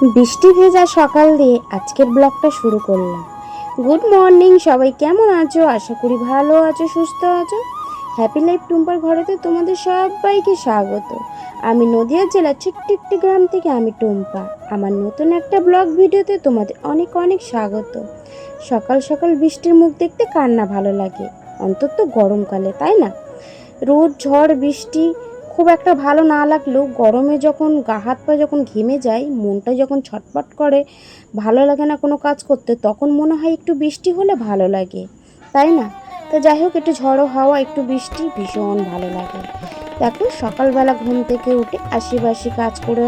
বৃষ্টি ভেজা সকাল দিয়ে আজকের ব্লগটা শুরু করলাম। গুড মর্নিং, সবাই কেমন আছো? আশা করি ভালো আছো, সুস্থ আছো। হ্যাপি লাইফ টুম্পার ঘরেতে তোমাদের সবাইকে স্বাগত। আমি নদিয়া জেলার ছোট্ট একটি গ্রাম থেকে আমি টুম্পা। আমার নতুন একটা ব্লগ ভিডিওতে তোমাদের অনেক অনেক স্বাগত। সকাল সকাল বৃষ্টির মুখ দেখতে কার না ভালো লাগে? অন্তত গরমকালে, তাই না? রোদ, ঝড়, বৃষ্টি খুব একটা ভালো না লাগলেও গরমে যখন গা হাত পা যখন ঘেমে যায়, মনটা যখন ছটপট করে, ভালো লাগে না কোনো কাজ করতে, তখন মনে হয় একটু বৃষ্টি হলে ভালো লাগে। তাই না? তো যাই হোক, একটু ঝড়ো হাওয়া, একটু বৃষ্টি, ভীষণ ভালো লাগে। দেখো, সকালবেলা ঘুম থেকে উঠে আশিবাসি কাজ করে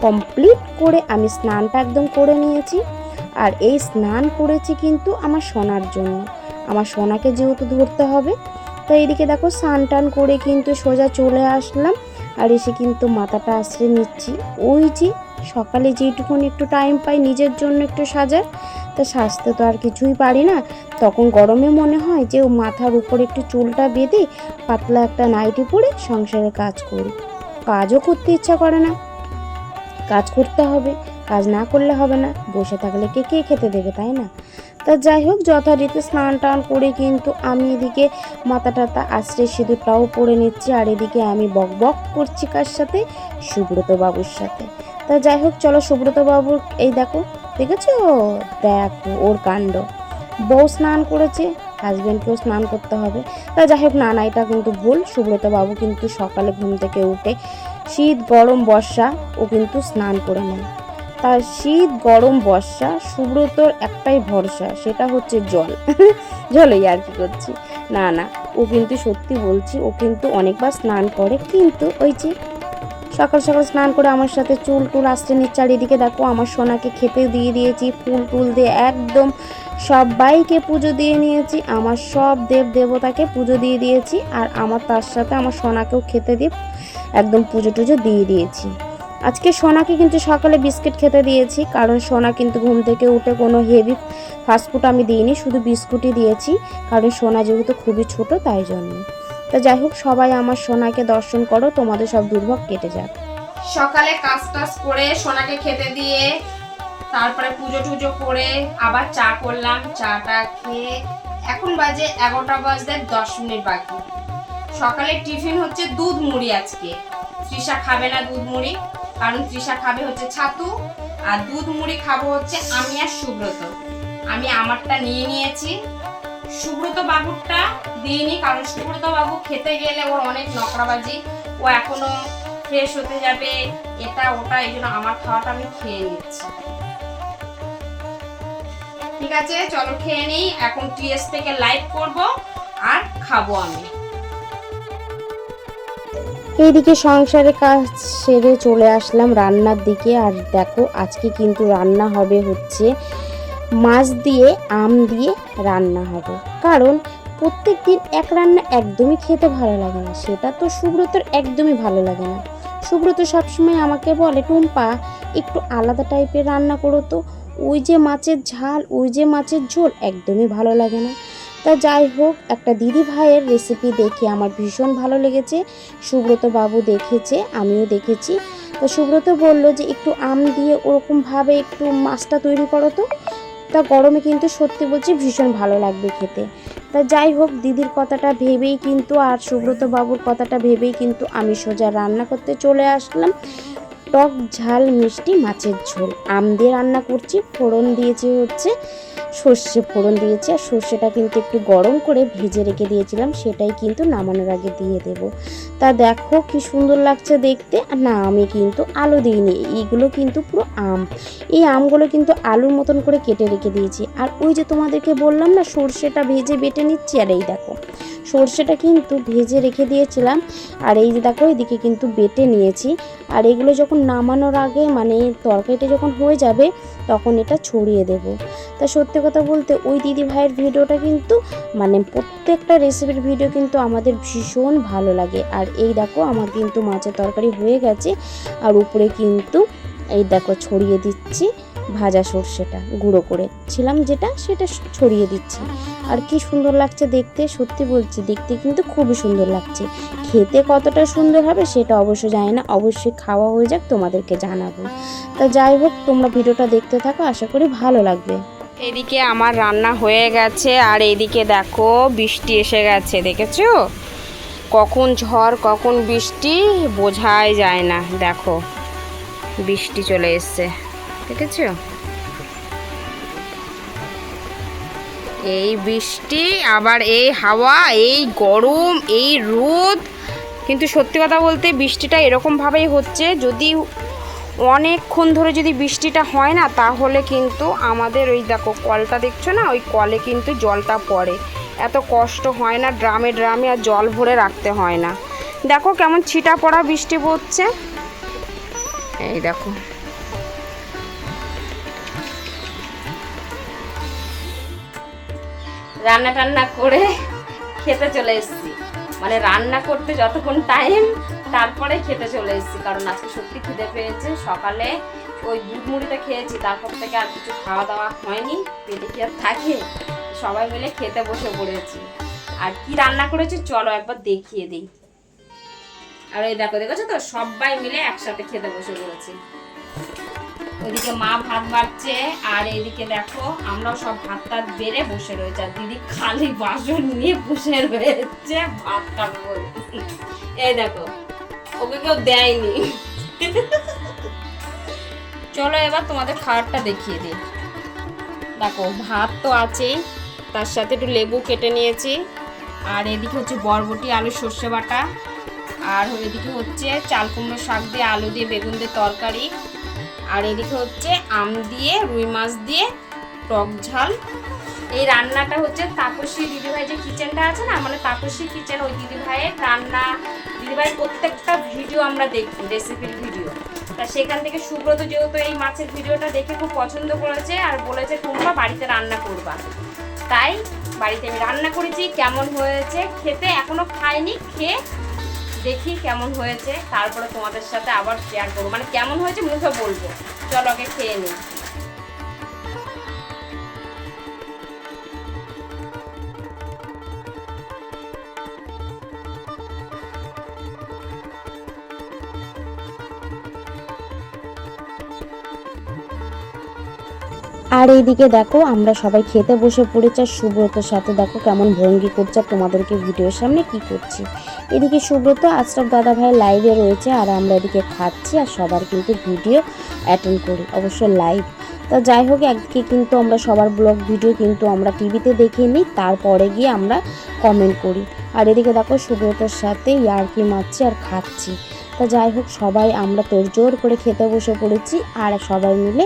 কমপ্লিট করে আমি স্নানটা একদম করে নিয়েছি। আর এই স্নান করেছি কিন্তু আমার সোনার জন্য। আমার সোনাকে যেহেতু ধরতে হবে তো এইদিকে দেখো স্নান টান করে কিন্তু সোজা চলে আসলাম। আর এসে কিন্তু মাথাটা আশ্রয় নিচ্ছি। ওই যে সকালে যেইটুকুন একটু টাইম পাই নিজের জন্য একটু সাজার, তা সাজতে তো আর কিছুই পারি না। তখন গরমে মনে হয় যে মাথার উপরে একটু চুলটা বেঁধে পাতলা একটা নাইটি পরে সংসারে কাজ করি। কাজও করতে ইচ্ছা করে না। কাজ করতে হবে, কাজ না করলে হবে না। বসে থাকলে কে কে খেতে দেবে, তাই না? তা যাই হোক, যথারীতি স্নান টান করে কিন্তু আমি এদিকে মাথা টাতা আশ্রে সিঁদুরটাও পরে নিচ্ছি। আর এদিকে আমি বক বক করছি কার সাথে? সুব্রত বাবুর সাথে। তা যাই হোক, চলো সুব্রত বাবুর এই দেখো, দেখেছ? দেখো, ওর কাণ্ড। বউ স্নান করেছে, হাজবেন্ডকেও স্নান করতে হবে। তা যাই হোক না না এটা কিন্তু ভুল। সুব্রত বাবু কিন্তু সকালে ঘুম থেকে উঠে শীত, গরম, বর্ষা, ও কিন্তু স্নান করে নেয়। তার শীত, গরম, বর্ষা, সুব্রতর একটাই ভরসা, সেটা হচ্ছে জল। জলই আর কি করছি। না না, ও কিন্তু সত্যি বলছি, ও কিন্তু অনেকবার স্নান করে, কিন্তু ওই যে সকাল সকাল স্নান করে আমার সাথে চুল টুল আসতে নিচ্ছে চারিদিকে, দেখো আমার সোনাকে খেতে দিয়ে দিয়েছি, ফুল টুল দিয়ে একদম সবাইকে পুজো দিয়ে নিয়েছি, আমার সব দেব দেবতাকে পুজো দিয়ে দিয়েছি, আর আমার তার সাথে আমার সোনাকেও খেতে দিয়ে একদম পুজো টুজো দিয়ে দিয়েছি। আজকে সোনাকে কিন্তু সকালে বিস্কিট খেতে দিয়েছি, কারণ সোনা কিন্তু ঘুম থেকে উঠে কোনো হেভি ফাস্টফুড আমি দিইনি, শুধু বিস্কুটই দিয়েছি, কারণ সোনা যেহেতু খুবই ছোট তাই জন্য। তা যাই হোক, সবাই আমার সোনাকে দর্শন করো, তোমাদের সব দুর্ভোগ কেটে যাক। সকালে কাজ টাজ করে সোনাকে খেতে দিয়ে, তারপরে পুজো টুজো করে আবার চা করলাম, চাটা খেয়ে এখন বাজে এগারোটা বাজতে দশ মিনিট বাকি। সকালে টিফিন হচ্ছে দুধ মুড়ি আজকে। তৃষা খাবে না দুধ মুড়ি। কারণ তৃষা খাবে হচ্ছে ছাতু আর দুধ মুড়ি খাব হচ্ছে আমি আর সুব্রত। আমি আমারটা নিয়ে নিয়েছি। সুব্রত বাবুরটা দিইনি, কারণ সুব্রত বাবু খেতে গেলে ওর অনেক নকরাবাজি ও এখনও ফ্রেশ হতে যাবে, এটা ওটা, এই জন্য আমার খাওয়াটা আমি খেয়ে নিচ্ছি। ঠিক আছে, চলো খেয়ে নিই, এখন টিএস থেকে লাইভ করব, আর খাব আমি। এইদিকে সংসারে কাজ সেরে চলে আসলাম রান্নার দিকে। আর দেখো, আজকে কিন্তু রান্না হবে হচ্ছে মাছ দিয়ে, আম দিয়ে রান্না হবে। কারণ প্রত্যেক দিন এক রান্না একদমই খেতে ভালো লাগে না। সেটা তো সুব্রতর একদমই ভালো লাগে না। সুব্রত সবসময় আমাকে বলে, টুম্পা, একটু আলাদা টাইপের রান্না করো তো। ওই যে মাছের ঝাল, ওই যে মাছের ঝোল একদমই ভালো লাগে না। তা যাই হোক, একটা দিদি ভাইয়ের রেসিপি দেখে আমার ভীষণ ভালো লেগেছে। সুব্রত বাবু দেখেছে, আমিও দেখেছি। তো সুব্রত বলল যে, একটু আম দিয়ে ওরকমভাবে একটু মাছটা তৈরি করো তো। তা গরমে কিন্তু সত্যি বলছি ভীষণ ভালো লাগবে খেতে। তা যাই হোক, দিদির কথাটা ভেবেই কিন্তু আর সুব্রত বাবুর কথাটা ভেবেই কিন্তু আমি সোজা রান্না করতে চলে আসলাম। টক ঝাল মিষ্টি মাছের ঝোল। আম দিয়ে রান্না করছি, ফোড়ন দিয়েছি হচ্ছে সর্ষে ফোড়ন দিয়েছি আর সর্ষেটা কিন্তু একটু গরম করে ভেজে রেখে দিয়েছিলাম, সেটাই কিন্তু নামানোর আগে দিয়ে দেব। তা দেখো কি সুন্দর লাগছে দেখতে। না, আমি কিন্তু আলু দিইনি, এইগুলো কিন্তু পুরো আম। এই আমগুলো কিন্তু আলুর মতন করে কেটে রেখে দিয়েছি। আর ওই যে তোমাদেরকে বললাম না, সর্ষেটা ভেজে বেটে নিচ্ছি, আর এই দেখো, সর্ষেটা কিন্তু ভেজে রেখে দিয়েছিলাম, আর এই যে দেখো এদিকে কিন্তু বেটে নিয়েছি। আর এগুলো যখন নামানোর আগে মানে তরকারিটা যখন হয়ে যাবে, তখন এটা ছড়িয়ে দেব। তা সত্যি কথা বলতে ওই দিদি ভাইয়ের ভিডিওটা কিন্তু মানে প্রত্যেকটা রেসিপির ভিডিও কিন্তু আমাদের ভীষণ ভালো লাগে। আর এই দেখো, আমার কিন্তু মাছের তরকারি হয়ে গেছে। আর উপরে কিন্তু এই দেখো ছড়িয়ে দিচ্ছি ভাজা সর্ষেটা, গুঁড়ো করে। ছিলাম যেটা, সেটা ছড়িয়ে দিচ্ছি। আর কি সুন্দর লাগছে দেখতে, সত্যি বলছি, দেখতে কিন্তু খুবই সুন্দর লাগছে। খেতে কতটা সুন্দর হবে সেটা অবশ্য জানি না, অবশ্যই খাওয়া হয়ে যাক, তোমাদেরকে জানাব। তা যাই হোক, তোমরা ভিডিওটা দেখতে থাকো, আশা করি ভালো লাগবে। এদিকে আমার রান্না হয়ে গেছে আর এদিকে দেখো বৃষ্টি এসে গেছে, দেখেছ? কখন ঝড়, কখন বৃষ্টি বোঝাই যায় না। দেখো, বৃষ্টি চলে এসছে, দেখেছ? এই বৃষ্টি, আবার এই হাওয়া, এই গরম, এই রোদ। কিন্তু সত্যি কথা বলতে বৃষ্টিটা এরকমভাবেই হচ্ছে, যদি অনেকক্ষণ ধরে যদি বৃষ্টিটা হয় না, তাহলে কিন্তু আমাদের ওই দেখো কলটা দেখছ না? ওই কলে কিন্তু জলটা পড়ে। এত কষ্ট হয় না, ড্রামে ড্রামে আর জল ভরে রাখতে হয় না। দেখো কেমন ছিটা পড়া বৃষ্টি পড়ছে। এই দেখো। রান্না টান্না করে খেতে চলে এসেছি। মানে রান্না করতে যতক্ষণ টাইম তারপরে খেতে চলে এসেছি, কারণ আজকে সত্যি খিদে পেয়েছে। সকালে ওই দুধ মুড়িটা খেয়েছি, তারপর থেকে আর কিছু খাওয়া দাওয়া হয়নি, পেটে কি আর থাকে? সবাই মিলে খেতে বসে পড়েছি। আর কি রান্না করেছি, চলো একবার দেখিয়ে দিই। আর ওই দেখো, দেখেছ তো? সবাই মিলে একসাথে খেতে বসে পড়েছি। ওইদিকে মা ভাত বাড়ছে, আর এইদিকে দেখো, আমরাও সব ভাত টাত বেড়ে বসে রয়েছে। আর দিদি খালি বাসন নিয়ে বসে রয়েছে ভাত এই দেখো ওকে কেউ দেয়নি। চলো এবার তোমাদের খাবারটা দেখিয়ে দিই। দেখো, ভাত তো আছেই, তার সাথে একটু লেবু কেটে নিয়েছি। আর এদিকে হচ্ছে বরবটি, আলু, সর্ষে বাটা। আর এদিকে হচ্ছে চাল কুমড়ো শাক দিয়ে, আলু দিয়ে, বেগুন দিয়ে তরকারি। আর এদিকে হচ্ছে আম দিয়ে, রুই মাছ দিয়ে, টক ঝাল এই রান্নাটা হচ্ছে তাপসী দিদিভাই যে কিচেনটা আছে না মানে তাপসী কিচেন, ওই দিদিভাইয়ের রান্না। দিদিভাইয়ের প্রত্যেকটা ভিডিও আমরা দেখি রেসিপির ভিডিও। তা সেখান থেকে সুব্রত যেহেতু এই মাছের ভিডিওটা দেখে খুব পছন্দ করেছে আর বলেছে, তোমরা বাড়িতে রান্না করবা। তাই বাড়িতে আমি রান্না করেছি, কেমন হয়েছে খেতে এখনও খাইনি, খেয়ে দেখি কেমন হয়েছে। তারপরে তোমাদের সাথে আবার শেয়ার করব। মানে কেমন হয়েছে মুখে বলব। চলো আগে খেয়ে নিই। আর এইদিকে দেখো, আমরা সবাই খেতে বসে পড়েছি আর সুব্রতর সাথে দেখো কেমন ভঙ্গি করছে আর তোমাদেরকে ভিডিওর সামনে কি করছি। এদিকে সুব্রত আশরাফ দাদা ভাই লাইভে রয়েছে আর আমরা এদিকে খাচ্ছি আর সবার কিন্তু ভিডিও অ্যাটেন্ড করি, অবশ্য লাইভ তা যাই হোক, একদিকে কিন্তু আমরা সবার ব্লগ ভিডিও কিন্তু আমরা টিভিতে দেখে নিই, তারপরে গিয়ে আমরা কমেন্ট করি। আর এদিকে দেখো সুব্রতর সাথে ইয়ার্কি মারছি আর খাচ্ছি। তা যাই হোক, সবাই আমরা তোর জোর করে খেতে বসে পড়েছি আর সবাই মিলে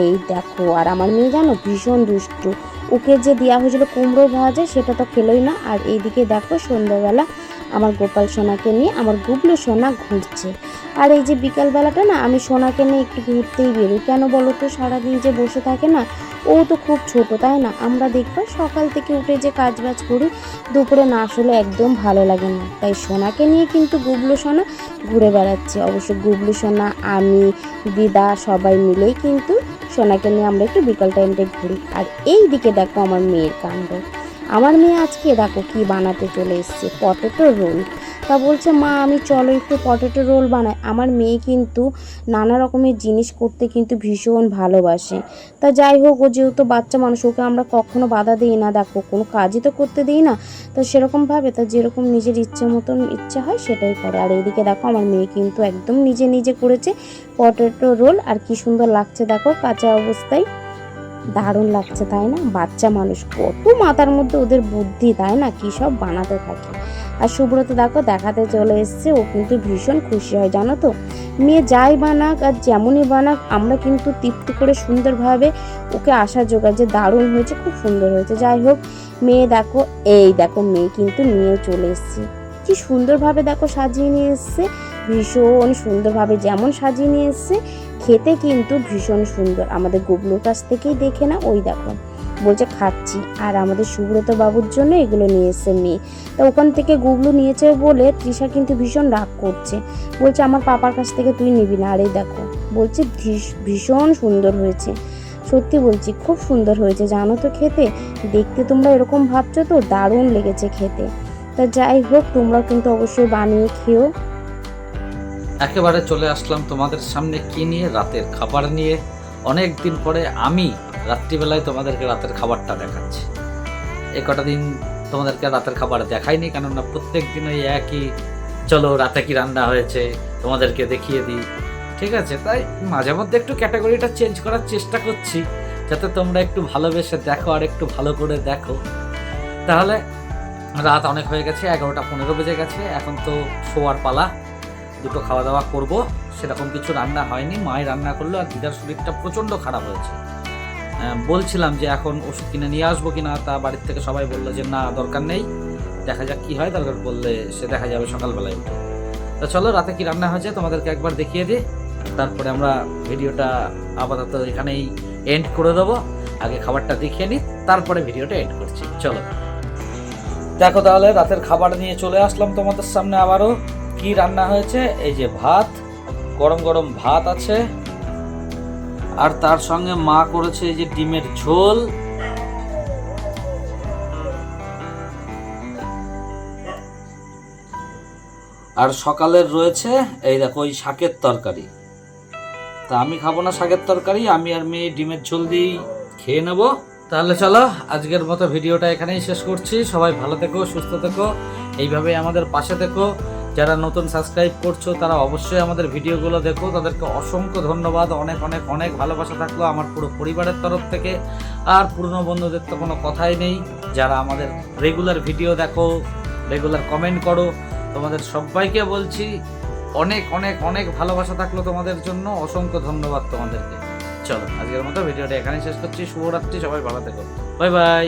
এই দেখো, আর আমার মেয়ে জানো ভীষণ দুষ্টু। ওকে যে দেওয়া হয়েছিল কুমড়ো ভাজা, সেটা তো খেলোই না। আর এইদিকে দেখো সন্ধ্যাবেলা আমার গোপাল সোনাকে নিয়ে আমার গুবলু সোনা ঘুরছে। আর এই যে বিকালবেলাটা না, আমি সোনাকে নিয়ে একটু ঘুরতেই বেরোই। কেন বলো তো, সারাদিন যে বসে থাকে না, ও তো খুব ছোট, তাই না? আমরা দেখব সকাল থেকে উঠে যে কাজ বাজ করি, দুপুরে না আসলে একদম ভালো লাগে না। তাই সোনাকে নিয়ে কিন্তু গুবলু সোনা ঘুরে বেড়াচ্ছে। অবশ্য গুবলু সোনা, আমি, দিদা সবাই মিলেই কিন্তু সোনাকে নিয়ে আমরা একটু বিকাল টাইমটা ঘুরি। আর এই দিকে দেখো আমার মেয়ের কাণ্ড। আমার মেয়ে আজকে দেখো কি বানাতে চলে এসছে পটেটো রোল তা বলছে, মা, আমি চলো একটু পটেটো রোল বানাই। আমার মেয়ে কিন্তু নানা রকমের জিনিস করতে কিন্তু ভীষণ ভালোবাসে। তা যাই হোক, ও যেহেতু বাচ্চা মানুষ, ওকে আমরা কখনো বাধা দিই না। দেখো, কোনো কাজই তো করতে দিই না। তো সেরকমভাবে, তা যেরকম নিজের ইচ্ছে মতন ইচ্ছে হয়, সেটাই করে। আর এইদিকে দেখো, আমার মেয়ে কিন্তু একদম নিজে নিজে করেছে পটেটো রোল আর কি সুন্দর লাগছে, দেখো, কাঁচা অবস্থায়। দারুণ লাগছে, তাই না? বাচ্চা মানুষ, কত মাথার মধ্যে ওদের বুদ্ধি, তাই না? কী সব বানাতে থাকে। আর সুব্রত দেখো, দেখাতে চলে এসছে, ও কিন্তু ভীষণ খুশি হয়, জানো তো? মেয়ে যাই বানাক আর যেমনই বানাক, আমরা কিন্তু তৃপ্তি করে সুন্দরভাবে ওকে আশা জোগায় যে দারুণ হয়েছে, খুব সুন্দর হয়েছে। যাই হোক, মেয়ে দেখো, এই দেখো, মেয়ে কিন্তু নিয়ে চলে এসছে। কি সুন্দরভাবে দেখো সাজিয়ে নিয়ে এসছে, ভীষণ সুন্দরভাবে যেমন সাজিয়ে নিয়ে এসছে খেতে কিন্তু ভীষণ সুন্দর। আমাদের গুবলুর কাছ থেকেই দেখে না ওই দেখো। বলছে, খাচ্ছি। আর আমাদের সুব্রত বাবুর জন্য এগুলো নিয়ে এসছে মেয়ে। তা ওখান থেকে গুবলু নিয়েছে বলে তৃষা কিন্তু ভীষণ রাগ করছে। বলছে, আমার পাপার কাছ থেকে তুই নিবি না। আর দেখো, বলছে, ভীষ- ভীষণ সুন্দর হয়েছে। সত্যি বলছি, খুব সুন্দর হয়েছে। জানো তো খেতে? দেখতে তোমরা এরকম ভাবছ তো? দারুণ লেগেছে খেতে। তা যাই হোক, তোমরাও কিন্তু অবশ্যই বানিয়ে খেও। একেবারে চলে আসলাম তোমাদের সামনে কি নিয়ে? রাতের খাবার নিয়ে। অনেক দিন পরে আমি রাত্রিবেলায় তোমাদেরকে রাতের খাবারটা দেখাচ্ছি। এ কটা দিন তোমাদেরকে রাতের খাবার দেখাইনি, কেননা প্রত্যেক দিন ওই একই, চলো রাতে কি রান্না হয়েছে তোমাদেরকে দেখিয়ে দিই। ঠিক আছে, তাই মাঝে মধ্যে একটু ক্যাটাগরিটা চেঞ্জ করার চেষ্টা করছি, যাতে তোমরা একটু ভালোবেসে দেখো আর একটু ভালো করে দেখো। তাহলে রাত অনেক হয়ে গেছে, এগারোটা পনেরো বেজে গেছে, এখন তো শোয়ার পালা। দুটো খাওয়া দাওয়া করব। সেরকম কিছু রান্না হয়নি। মাই রান্না করল আর দিদার শরীরটা প্রচণ্ড খারাপ হয়েছে। বলছিলাম যে এখন ওষুধ কিনে নিয়ে আসব কিনা, তা বাড়ির থেকে সবাই বলল যে না, দরকার নেই। দেখা যাক কি হয়, দরকার বললে সে দেখা যাবে সকালবেলায় উঠে। তো চলো, রাতে কি রান্না হয়েছে তোমাদেরকে একবার দেখিয়ে দিই। তারপরে আমরা ভিডিওটা আপাতত এখানেই এন্ড করে দেবো। আগে খাবারটা দেখিয়ে নিই, তারপরে ভিডিওটা এন্ড করছি। চলো। দেখো তাহলে, রাতের খাবার নিয়ে চলে আসলাম তোমাদের সামনে আবারও। কি রান্না হয়েছে? এই যে ভাত, গরম গরম ভাত আছে। আর তার সঙ্গে মা করেছে এই যে ডিমের ঝোল। আর সকালের রয়েছে, এই দেখো, ওই শাকের তরকারি। তা আমি খাব না শাকের তরকারি, আমি আর মেয়ে ডিমের ঝোল দিয়েই খেয়ে নেব। তাহলে চলো, আজকের মতো ভিডিওটা এখানেই শেষ করছি। সবাই ভালো থেকো, সুস্থ থেকো। এইভাবে আমাদের পাশে থেকো। যারা নতুন সাবস্ক্রাইব করছ, তারা অবশ্যই আমাদের ভিডিওগুলো দেখো। তাদেরকে অসংখ্য ধন্যবাদ। অনেক অনেক অনেক ভালোবাসা থাকল আমার পুরো পরিবারের তরফ থেকে। আর পুরনো বন্ধুদের তো কোনো কথাই নেই। যারা আমাদের রেগুলার ভিডিও দেখো রেগুলার কমেন্ট করো, তোমাদের সবাইকে বলছি, অনেক অনেক অনেক ভালোবাসা থাকল তোমাদের জন্য। অসংখ্য ধন্যবাদ তোমাদেরকে। চলো, আজকের মতো ভিডিওটা এখানেই শেষ করছি। শুভরাত্রি, সবাই ভালো থেকো। Bye bye